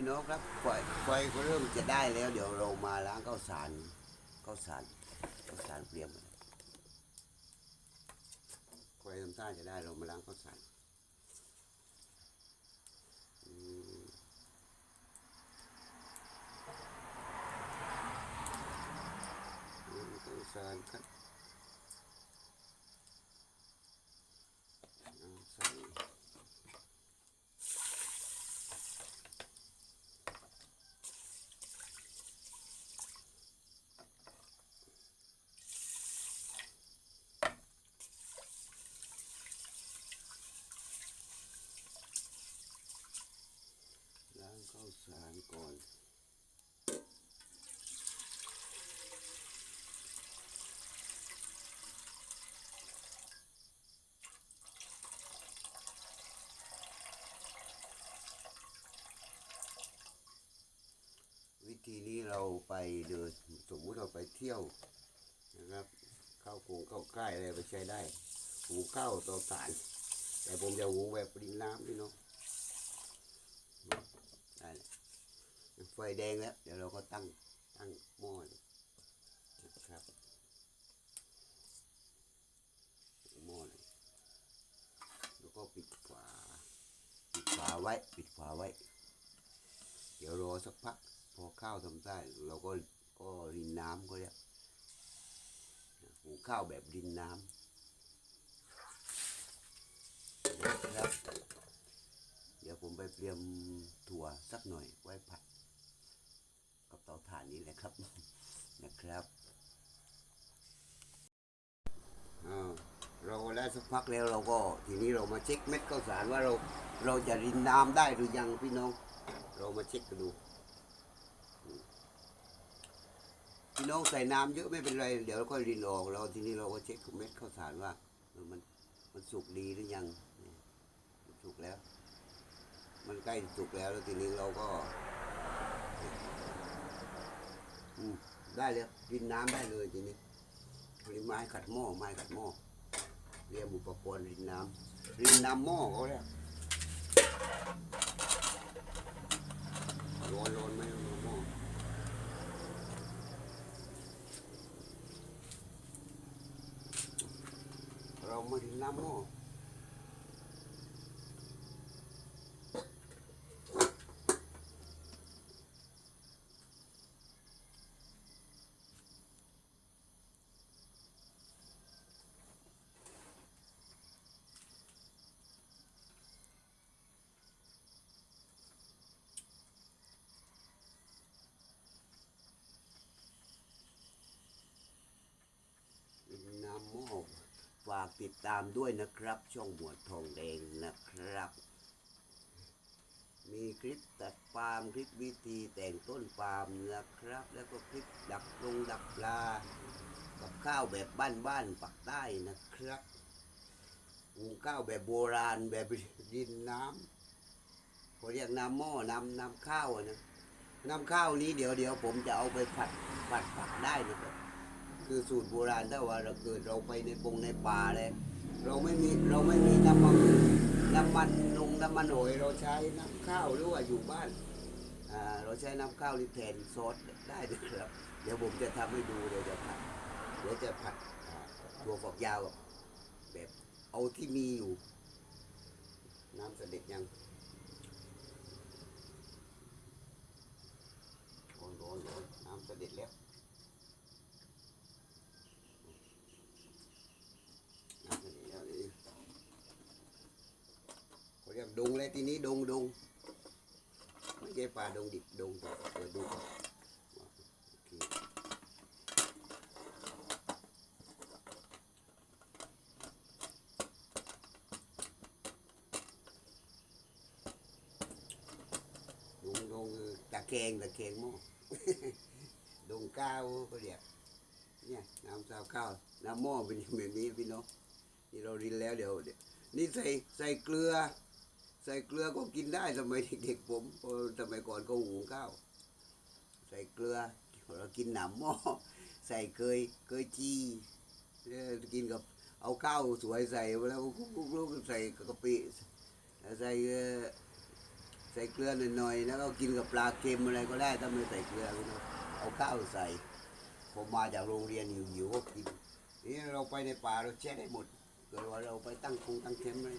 พี่น้องครับไฟไฟก็เริ่มจะได้แล้ว เดี๋ยวเรามาล้างข้าวสารข้าวสารข้าวสารเตรียมกันไฟทำท่าจะได้เรามาล้างข้าวสารอืมล้างข้าวสารครับเอาใส่ ล้างข้าวสารก่อน วิธีนี้เราไปเดินสมมุติเราไปเที่ยวนะครับเข้าวกรุงเข้าใกล้อะไรไปใช้ได้หุงข้าต่อสาร แต่ผมจะหุงแบบริมน้ำพี่น้องได้ไฟแดงแล้ว เดี๋ยวเราก็ตั้งตั้งหม้อนะครับหม้อเลยแล้วก็ปิดฝาปิดฝาไว้ ปิดฝาไว้ เดี๋ยวรอสักพัก อข้าวทำได้เราก็ก็รินน้ำก็เรียกหุงข้าวแบบรินน้ำนะครับ เดี๋ยวผมไปเตรียมถั่วสักหน่อยไว้ผัด กับเตาถ่านนี้แหละครับนะครับอ้าวเราได้สักพักแล้วเราก็ทีนี้เรามาเช็คเม็ดข้าวสารว่าเราเราจะรินน้ำได้หรือยังพี่น้อง เรามาเช็คกันดู พี่น้องใส่น้ำเยอะไม่เป็นไร เดี๋ยวเราก็รินออกเราทีนี้เราก็เช็คเม็ดข้าวสารว่ามันมันสุกดีหรือยังมันสุกแล้ว มันใกล้สุกแล้วแล้วทีนี้เราก็ได้เลยรินน้ำได้เลยทีนี้ทีนี้ไม้ขัดหม้อไม้ขัดหม้อเรียมอุปกรณ์รินน้ำรินน้ำหม้อเขาเรียร้อนร้อนไหม ร้อนหม้อเรามารินน้ำหม้อ น้ำหม้อฝาก ติดตามด้วยนะครับ ช่องหมวดทองแดงนะครับ มีคลิปตัดปาล์มคลิปวิธีแต่งต้นปาล์มนะครับ แล้วก็คลิปดักลงดักปลา กับข้าวแบบบ้านๆปักใต้นะครับหุงข้าวแบบโบราณแบบดินน้ำเขาเรียกน้ำหม้อน้ำน้ำข้าวนะน้ำข้าวนี้เดี๋ยวเดี๋ยวผมจะเอาไปผัดผัดผักได้นะครับ คือสูตรโบราณถ้าว่าเราเกิดเราไปในปงในป่าเลยเราไม่มีเราไม่มีน้ำมันน้ำมันลงน้ำมันหอยเราใช้น้ำข้าวหรือว่าอยู่บ้านอ่าเราใช้น้ำข้าวนี่แทนซอสได้นะครับ เดี๋ยวผมจะทำให้ดูเดี๋ยวจะผัดเดี๋ยวจะผัดอ่าถั่วฝักยาวแบบเอาที่มีอยู่น้ำสด็จยังร้อนร้อนร้อนน้ำเสด็จแล้ว น้ำเสด็จแล้วนี่เขาเรียก ดงเลยทีนี้ดงดงไม่ใช่ป่าดงดิบดงต่เปิดดูก่อนโอเคดงดงตะแคงตะแคงหม้อดงก้าวก็เรียกเนี่ยน้ำซาวข้าวน้ำหม้อเป็นแบบนี้พี่น้องนี่เรารินแล้วเดี๋ยวนี่ใส่ใส่เกลือ ใส่เกลือก็กินได้สมัยเด็กๆผมสมัยก่อนก็หุงข้าวใส่เกลือเรากินหนำหม้อใส่เคยเคยจีกินกับเอาข้าวสวยใส่แล้วก็ใส่กะปิใส่ใส่เกลือหน่อยๆแล้วก็กินกับปลาเค็มอะไรก็ได้ถ้าไม่ใส่เกลือเอาข้าวใส่ผมมาจากโรงเรียนหิวๆก็กินนี่เราไปในป่าเราแช่ได้หมดเกิดว่าเราไปตั้งคงตั้งเค็มเลย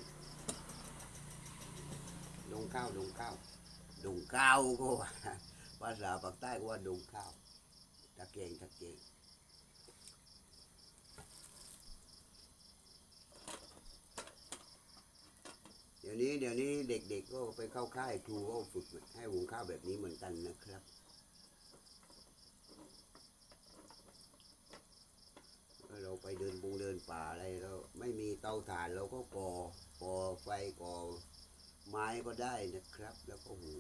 ดงข้าวดงข้าวดงข้าวก็ว่าภาษาปากใต้ก็ว่าดงข้าวตะเกงตะเกงเดี๋ยวนี้เดี๋ยวนี้เด็กๆก็ไปเข้าค่ายครูก็ฝึกให้หุงข้าวแบบนี้เหมือนกันนะครับเราไปเดินบุงเดินป่าอะไรเราไม่มีเตาถ่านเราก็ก่อก่อไฟก่อ ไม้ก็ได้นะครับ แล้วก็หู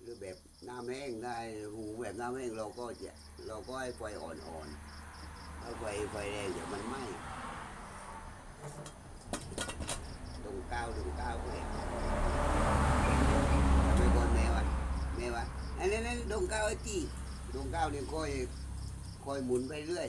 หรือแบบน้ำแห้งได้หูแบบน้ำแห้งเราก็จะเราก็ให้ไฟอ่อนๆถ้าไฟไฟแรงเดี๋ยวมันไหม้ตรงก้าวตรงก้าวเลยไม่กอนแม่วะแม่วะอันนี้นดงก้าวไอ้ที่ตรงก้าวเนี่ยคอยคอยหมุนไปเรื่อย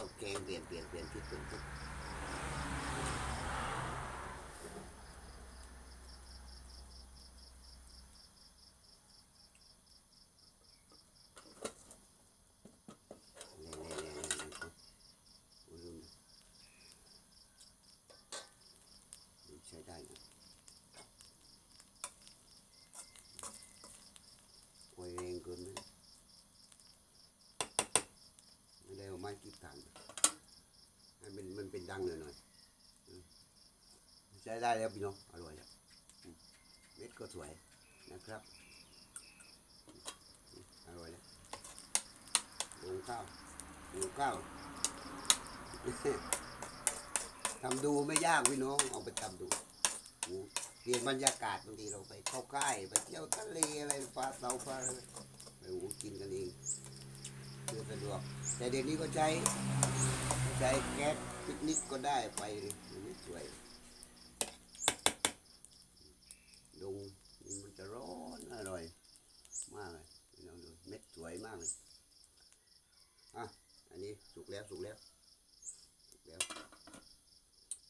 ต้องแกงเปลี่ยนเปลี่ยนเปลี่ยนทิศเปลี่ยนทิศเล่นเล่นเล่นเล่นเล่นโอ้ยลืมนะใช้ได้นะไฟแรงเกินไหมไม่ได้เอาไม้กิบถ่านให้ มันมันเป็นดังหน่อยหน่อยใช้ได้แล้วพี่น้องอร่อยแล้วเม็ดก็สวยนะครับอร่อยแล้วลงข้าวลงข้าวทำดูไม่ยากพี่น้องเอาไปทำดูเปลี่ยนบรรยากาศบางทีเราไปเข้าใกล้ไปเที่ยวทะเลอะไรฟ้าเตาฟ้าอะไรไปโอ้กินกันเองเพื่อสะดวกแต่เดี๋ยวนี้ก็ใช้ใช้แก๊ส ปิกนิกก็ได้ไปมันไม่สวยดงนี่มันจะร้อนอร่อย มากเลยพี่น้องดูเม็ดสวยมากเลยอะอันนี้สุกแล้วสุกแล้วสุกแล้ว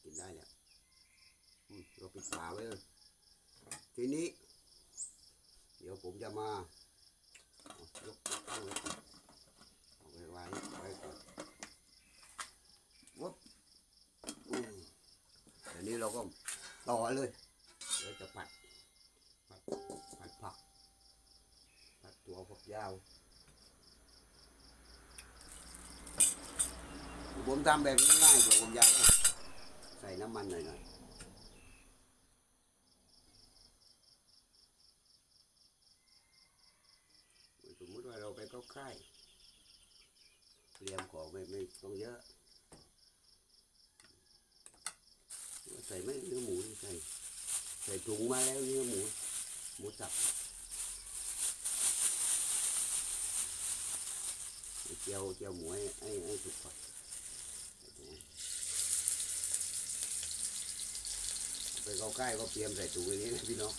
กินได้แล้วอืมเราปิดฝาไว้เลยทีนี้ เดี๋ยวผมจะมาเอายกตั้งไว้ก่อนเอาไว้ไว้ไว้ก่อนวับอืมเดี๋ยวนี้เราก็ต่อเลย เดี๋ยวจะผัด ผัด ผัดผัก ผัดตัวผักยาว ผมทำแบบง่ายๆตัวผมยาวใส่น้ำมันหน่อยๆสมมติว่าเราไปเข้าค่ายเตรียมของไม่ไม่ต้องเยอะใส่ไม่เนื้อหมูใส่ใส่ถุงมาแล้วเนื้อหมู หมูสับเจียวเจียวหมูให้ให้สุกก่อนใส่ถุง ไปเข้าใกล้ก็เตรียมใส่ถุงอย่างนี้นะพี่น้อง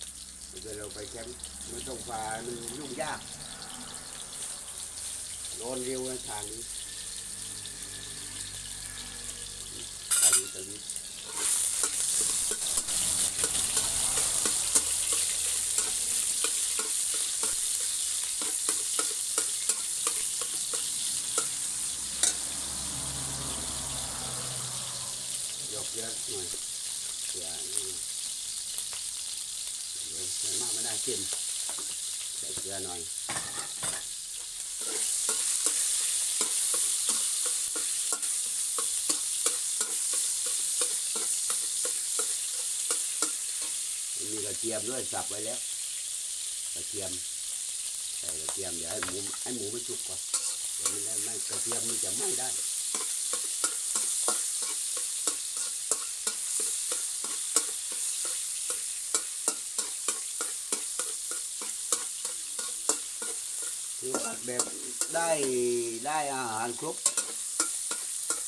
ถ้าเกิดเราไปแคมป์มันต้องฝ่ามันยุ่งยากร้อนเร็วนะทางนี้ตะลีตะลียกเยอะหน่อย เผื่อนี่เดี๋ยว ใส่มากไม่ได้เค็มใส่เกลือหน่อยมีกระเทียมด้วยสับไว้แล้วกระเทียมใส่กระเทียมเดี๋ยวให้หมูให้หมูมันสุกก่อนเดี๋ยวมันได้ไม่กระเทียมมันจะไม้ได้ คือผัดแบบได้ได้อาหารครบ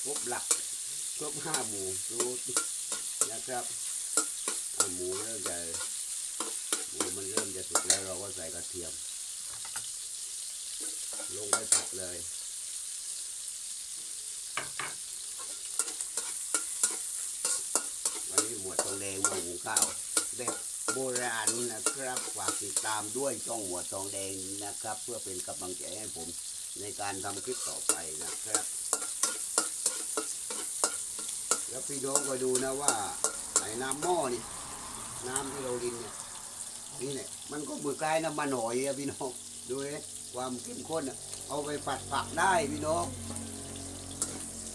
ครบหลัก ครบห้าหมูรูนะครับหมูเริ่มจะหมูมันเริ่มจะสุกแล้วเราก็ใส่กระเทียม ลงไปผัดเลยวันนี้หมวดทองแดงหมูข้าวแบบ โบราณนะครับฝากติดตามด้วยช่องหัวทองแดงนะครับ เพื่อเป็นกำลังใจให้ผมในการทำคลิปต่อไปนะครับ แล้วพี่น้องก็ดูนะว่าไอ้น้ำหม้อนี่น้ำที่เราดินเนี่ยนี่เนี่ยมันก็เหมือนคล้ายน้ำมันหอยอะพี่น้องดูเลยความเข้มข้นเอาไปผัดผักได้พี่น้อง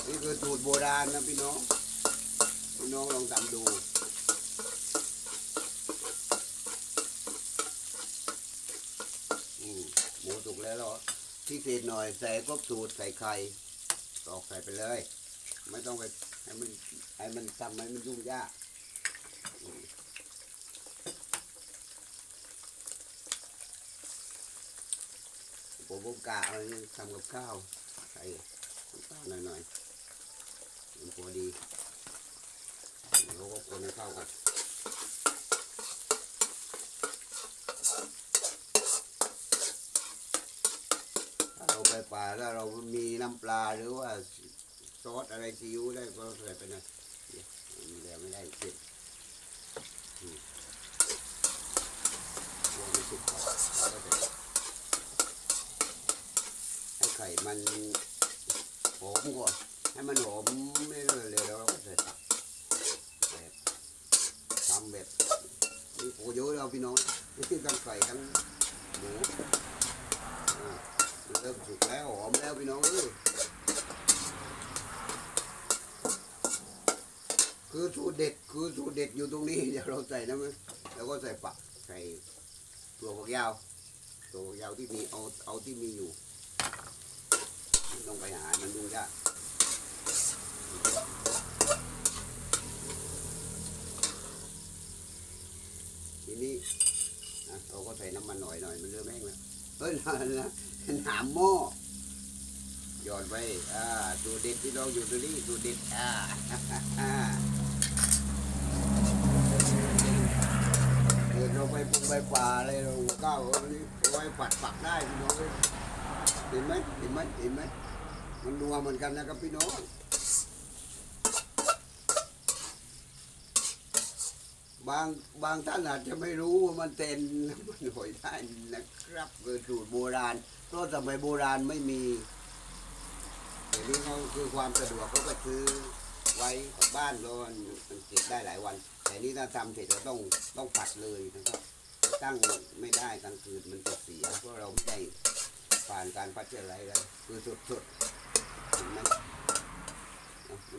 นี่คือสูตรโบราณนะพี่น้องพี่น้องลองทำดู อืมหมูสุกแล้วเห รอที่เศษหน่อยใส่ก็สูตรใส่ไข่ตอกใส่ไปเลย ไม่ต้องไปให้มันให้มันทำให้มันยุ่งยากผมผมกะเอาเนี่ยทำกับข้าวใส่น้ำตาลหน่อยมันพอดีแล้วก็คนให้เข้ากัน ถ้าเรา ไปป่าแล้วเรามีน้ำปลาหรือว่าซอสอะไรซีอิ๊วได้ก็ใส่ไปหน่อยเดี๋ยวมีแล้วไม่ได้เสร็จอืมลองไปสุกก่อนแล้วก็ใส่ให้ไข่มันหอมก่อนให้มันหอมไม่เลยแล้วเราก็ใส่ตักแบบทำแบบนี่โอ้เยอะแล้วพี่น้องนี่ทั้งไก่ทั้งหมู ริ่มสุกแล้วหอมแล้วพี่น้องเอ้ยคือสูตรเด็ดคือสูตรเด็ดอยู่ตรงนี้เดี๋ยวเราใส่นะมั้ยแล้วก็ใส่ปักใส่ตัวฝักยาว ตัวฝักยาวที่มีเอาเอาที่มีอยู่ต้องไปหามันยุ่งยากทีนี้นะเราก็ใส่น้ำมันหน่อยหน่อยมันเริ่มแห้งแล้วเฮ้ยนะ หนามหม้อหย่อนไปอ่าตัวเด็ดที่เราอยู่ตรงนี้ตัวเด็ดอ่าเกิดเราไปปุงไปป่าอะไรเราก้าวนี่เอาไว้ปัดปักได้พี่น้องเอ้ยเห็นไหมเห็นไหมเห็นไหมมันนัวเหมือนกันนะครับพี่น้อง บางบางท่านอาจจะไม่รู้ว่ามันเป็นมันหอยได้นะครับคือสูตรโบราณเพราะสมัยโบราณไม่มีเดี๋ยวนี้เขาคือความสะดวกเขาก็ซื้อไว้กับบ้านก็มันมันเก็บได้หลายวัน แต่นี่ถ้าทำเสร็จเราต้องต้องผัดเลยนะครับ ตั้งไม่ได้กลางคืนมันจะเสียเพราะเราไม่ได้ผ่านการพัชอะไรแล้วคือสดๆเห็นมัน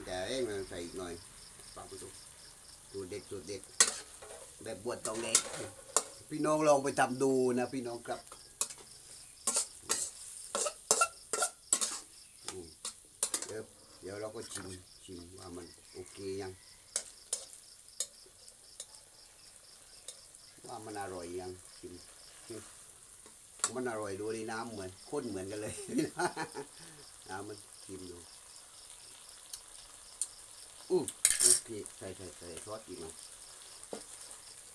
จะเอ้งเราใส่อีกหน่อยปรับปดูสู รเด็ดสูตรเด็ดแบบบวชตองเล็ก พี่น้องลองไปทำดูนะพี่น้องครับเดี๋ยวเดี๋ยวเราก็ชิมชิมว่ามันโอเคยัง ว่ามันอร่อยยังชิมมันอร่อยดูในน้ำเหมือนข้นเหมือนกันเลยน้ำมันชิมดูอื อโอเคใส่ใส่ใส่ซอสอีกหน่อย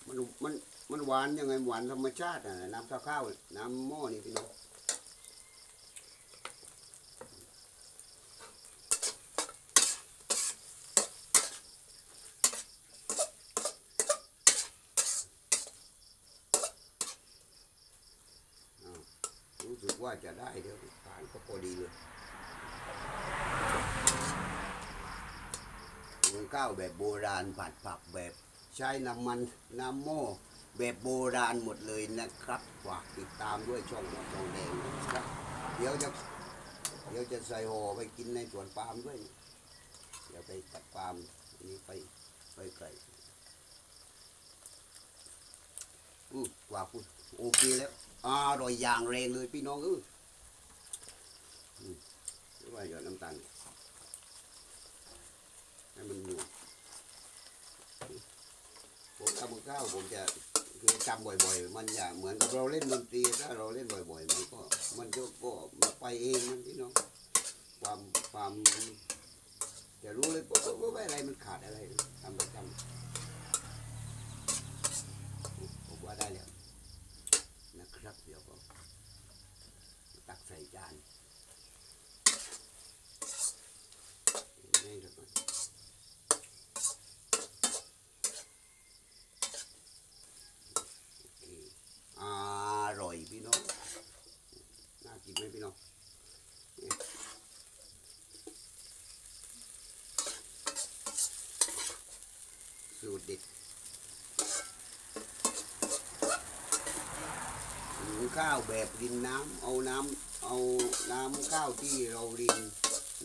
มันมันมันหวานยังไงหวานธรรมชาติอะน้ำข้าวข้าวน้ำหม้อนี่พี่น้องรู้สึกว่าจะได้เดี๋ยวทานก็พอดีเลยหุง ข้าวแบบโบราณผัดผักแบบใช้น้ำมันน้ำหม้อแบบโบราณหมดเลยนะครับฝากติดตามด้วยช่องหัวทองแดงนะครับเดี๋ยวจะเดี๋ยวจะใส่ห่อไปกินในสวนปาล์มด้วย เดี๋ยวไปตัดปาล์มอันนี้ไปไปไก่อืกว่าคุณโอเคแล้วอร่อยอย่างแรงเลยพี่น้องเอออืมหรือว่าหยอดน้ำตาล ให้มันอยู่ผมทำกับข้าวผมจะคือจำบ่อย ๆ มันอย่าเหมือนกับเราเล่นดนตรีถ้าเราเล่นบ่อยๆมันก็ มันก็ก็มันไปเองมันพี่น้องความความจะรู้เลยว่าว่าว่อะไรมันขาดอะไรทำประจำผมว่าได้แล้วนะครับเดี๋ยวก็ตักใส่จาน สูตรเด็ดหุงข้าวแบบรินน้ำเอาน้ำเอาน้ำข้าวที่เราริน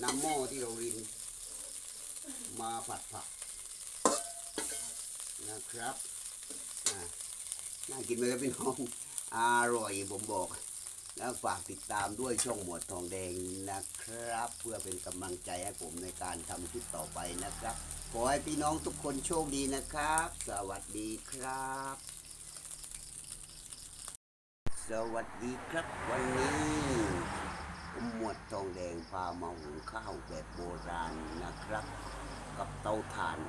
น้ำหม้อที่เราริน มาผัดผักนะครับน่ากินไหมครับพี่น้อง อร่อยผมบอกแล้วฝากติดตามด้วยช่องหมวดทองแดงนะครับ เพื่อเป็นกำลังใจให้ผมในการทำคลิปต่อไปนะครับ ขอให้พี่น้องทุกคนโชคดีนะครับ สวัสดีครับ สวัสดีครับวันนี้ผมหมวดทองแดงพามาหุงข้าวแบบโบราณนะครับ กับเตาถ่าน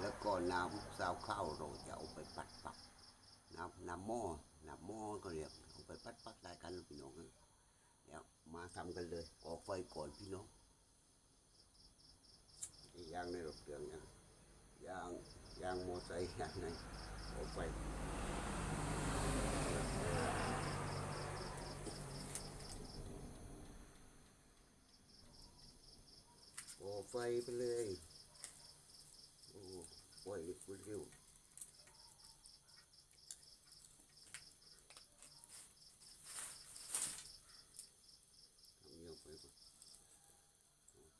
แล้วก็น้ำซาวข้าวเราจะเอาไปปัดปักน้ำน้ำหม้อน้ำหม้อก็เรียกเอาไปปัดปักได้กันพี่น้องเดี๋ยวมาทำกันเลยออกไฟก่อนพี่น้อง ยางในรถเครื่องยังยางยางมอไซค์ยางในออกไฟโอ้ไฟไปเลย โอ้ไฟคุณเร็วทำเยอะไปก่อน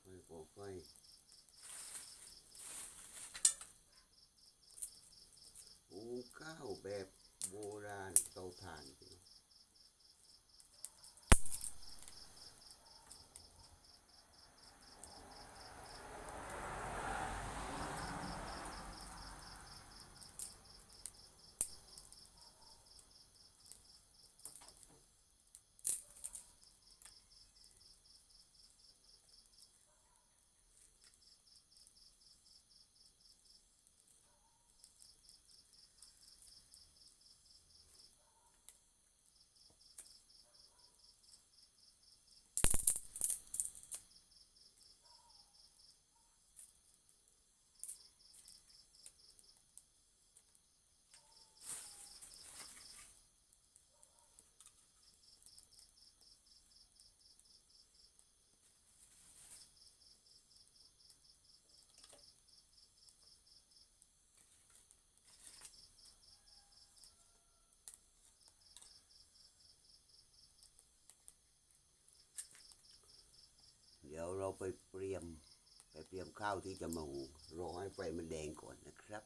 ไฟก่อไฟหุง ข้าวแบบโบราณเตาถ่านพี่น้อง เดี๋ยวเรา ไปเตรียม ไปเตรียมข้าวที่จะมาหุงรอให้ไฟมันแดงก่อนนะครับ